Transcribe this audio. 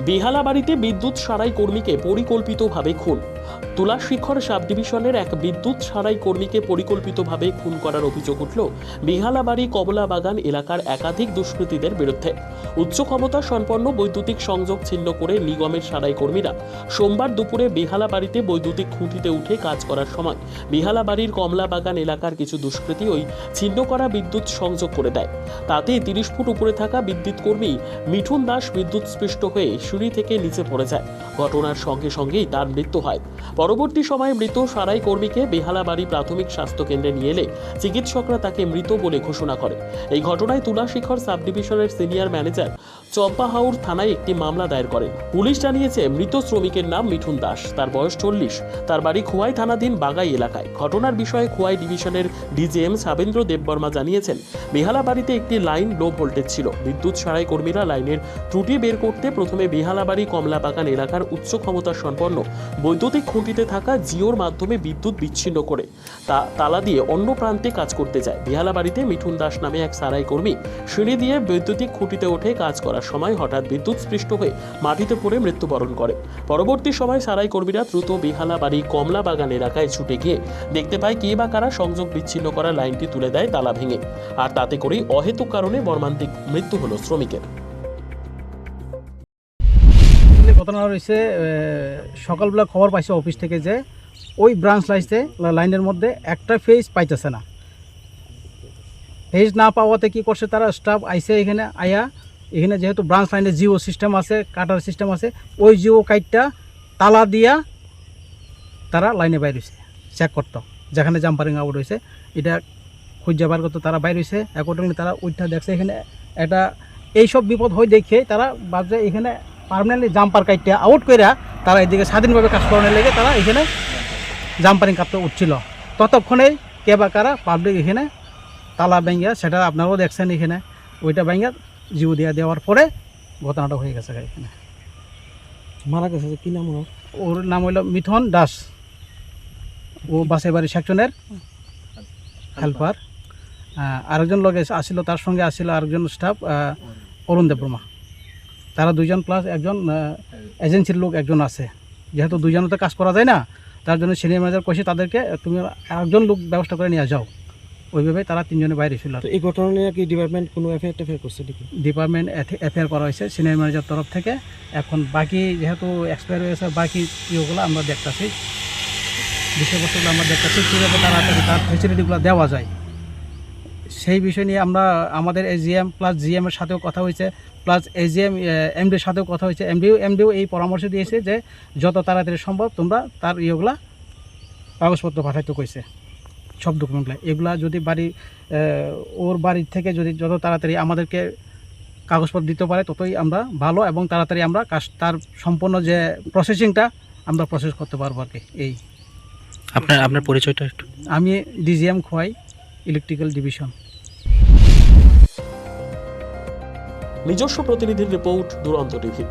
বেহালা বাড়িতে বিদ্যুৎ সারাই কর্মীকে পরিকল্পিতভাবে খুন। তুলা শিখর সাব ডিভিশনের এক বিদ্যুৎ সারাই কর্মীকে পরিকল্পিতভাবে খুন করার অভিযোগ উঠল বেহালাবাড়ি কমলা বাগান এলাকার একাধিক দুষ্কৃতীদের বিরুদ্ধে। উচ্চ ক্ষমতা সম্পন্ন বৈদ্যুতিক সংযোগ ছিন্ন করে নিগমের সারাই কর্মীরা সোমবার দুপুরে বেহালা বাড়িতে বৈদ্যুতিক খুঁটিতে উঠে কাজ করার সময় বেহালা বাড়ির কমলা বাগান এলাকার কিছু দুষ্কৃতী ওই ছিন্ন করা বিদ্যুৎ সংযোগ করে দেয়। তাতে তিরিশ ফুট উপরে থাকা বিদ্যুৎ কর্মী মিঠুন দাস বিদ্যুৎ স্পৃষ্ট হয়ে সিঁড়ি থেকে নিচে পড়ে যায়। ঘটনার সঙ্গে সঙ্গেই তার মৃত্যু হয়। পরবর্তী সময়ে মৃত সারাই কর্মীকে বেহালাবাড়ি প্রাথমিক স্বাস্থ্য কেন্দ্রে নিয়ে এলে চিকিৎসকরা তাকে মৃত বলে ঘোষণা করে। এই ঘটনায় তুলাশিখর সাব ডিভিশনের সিনিয়র ম্যানেজার চম্পাহাউর থানায় একটি মামলা দায়ের করেন। পুলিশ জানিয়েছে, মৃত শ্রমিকের নাম মিঠুন দাস। তার বয়স চল্লিশ। তার বাড়ি খোয়াই থানাধীন বাগাই এলাকায়। ঘটনার বিষয়ে খোয়াই ডিভিশনের ডিজিএম সাবেন্দ্র দেববর্মা জানিয়েছেন বেহালা বাড়িতে একটি লাইন লো ভোল্টেজ ছিল। বিদ্যুৎ সারাই কর্মীরা লাইনের ত্রুটি বের করতে প্রথমে বেহালাবাড়ি কমলাবাগান এলাকার উচ্চ ক্ষমতা সম্পন্ন বৈদ্যুতিক খুঁটিতে থাকা জিওর মাধ্যমে বিদ্যুৎ বিচ্ছিন্ন করে। তা তালা দিয়ে অন্য প্রান্তে কাজ করতে যায়। বিহালা বাড়িতে মিঠুন দাস নামে এক সারাই কর্মী সিঁড়ি দিয়ে বৈদ্যুতিক খুঁটিতে ওঠে কাজ করার সময় হঠাৎ বিদ্যুৎ স্পৃষ্ট হয়ে মাটিতে পড়ে মৃত্যুবরণ করে। পরবর্তী সময় সারাই কর্মীরা দ্রুত বেহালাবাড়ি কমলা বাগান এলাকায় ছুটে গিয়ে দেখতে পায় কে বা কারা সংযোগ বিচ্ছিন্ন করা লাইনটি তুলে দেয় তালা ভেঙে। আর তাতে করেই অহেতুক কারণে মর্মান্তিক মৃত্যু হলো শ্রমিকের। ঘটনা রয়েছে সকালবেলা খবর পাইছে অফিস থেকে যে ওই ব্রাঞ্চ লাইসে লাইনের মধ্যে একটা ফেজ পাইতেছে না। ফেজ না পাওয়াতে কি করছে তারা? স্টাফ আইসে এখানে, আয়া, এখানে যেহেতু ব্রাঞ্চ লাইনে জিও সিস্টেম আছে কাটার সিস্টেম আছে, ওই জিও কাইটটা তালা দিয়া তারা লাইনে বাইর হয়েছে চেক করতো। যেখানে জাম্পারিং আউট হয়েছে এটা খুঁজে বার করতো তারা বাইর হয়েছে অ্যাকর্ডিংলি তারা ওইটা দেখছে এখানে। এটা, এইসব বিপদ হয় দেখে তারা ভাবছে এখানে পার্মানেন্টলি জাম্পার কাইটে আউট করে তারা এদিকে স্বাধীনভাবে কাজ করানোর লেগে তারা এখানে জাম্পারিং কাটতে উঠছিল। ততক্ষণেই কে বা কারা পাবলিক এখানে তালা ভেঙ্গিয়া সেটা আপনারাও দেখছেন এখানে ওইটা ভেঙ্গিয়া জিও দিয়া দেওয়ার পরে ঘটনাটা হয়ে গেছে এখানে। মারা গেছে কি নাম ওর ওর নাম হইল মিথন দাস। ও বাসে বাড়ি সেকশনের হেল্পার আরেকজন লোক এসে আসছিল তার সঙ্গে আসছিল আরেকজন স্টাফ অরুণ দেববর্মা। তারা দুইজন প্লাস একজন এজেন্সির লোক একজন আছে। যেহেতু দুইজনে তো কাজ করা যায় না তার জন্য সিনিয়র ম্যানেজার কইছে তাদেরকে তুমি একজন লোক ব্যবস্থা করে নিয়ে যাও। ওইভাবে তারা তিনজনে বাইরে ছিল এই ঘটনা নিয়ে কি ডিপার্টমেন্ট কোনো এফআইআর টেফআইআর করছে নাকি? ডিপার্টমেন্ট এফআইআর করা হয়েছে সিনিয়র ম্যানেজার তরফ থেকে। এখন বাকি যেহেতু এক্সপায়ার হয়েছে বাকি ইয়েগুলো আমরা দেখতেছি। বিষয়বস্তুগুলো আমরা দেখতেছি কীভাবে তারা তার ফেসিলিটিগুলো দেওয়া যায়। সেই বিষয় নিয়ে আমরা আমাদের এজিএম প্লাস জিএম এর সাথেও কথা হয়েছে প্লাস এজিএম এমডির সাথেও কথা হয়েছে। এমডিও এমডিও এই পরামর্শ দিয়েছে যে যত তাড়াতাড়ি সম্ভব তোমরা তার ইয়েগুলা কাগজপত্র পাঠাইতে কইছে সব ডকুমেন্টগুলো এগুলা যদি বাড়ি ওর বাড়ির থেকে যদি যত তাড়াতাড়ি আমাদেরকে কাগজপত্র দিতে পারে ততই আমরা ভালো এবং তাড়াতাড়ি আমরা কাজ তার সম্পূর্ণ যে প্রসেসিংটা আমরা প্রসেস করতে পারব আর কি এই। আপনার আপনার পরিচয়টা একটু। আমি ডিজিএম খোয়াই। Electrical division. নিজস্ব প্রতিনিধির রিপোর্ট দুরন্ত টিভি।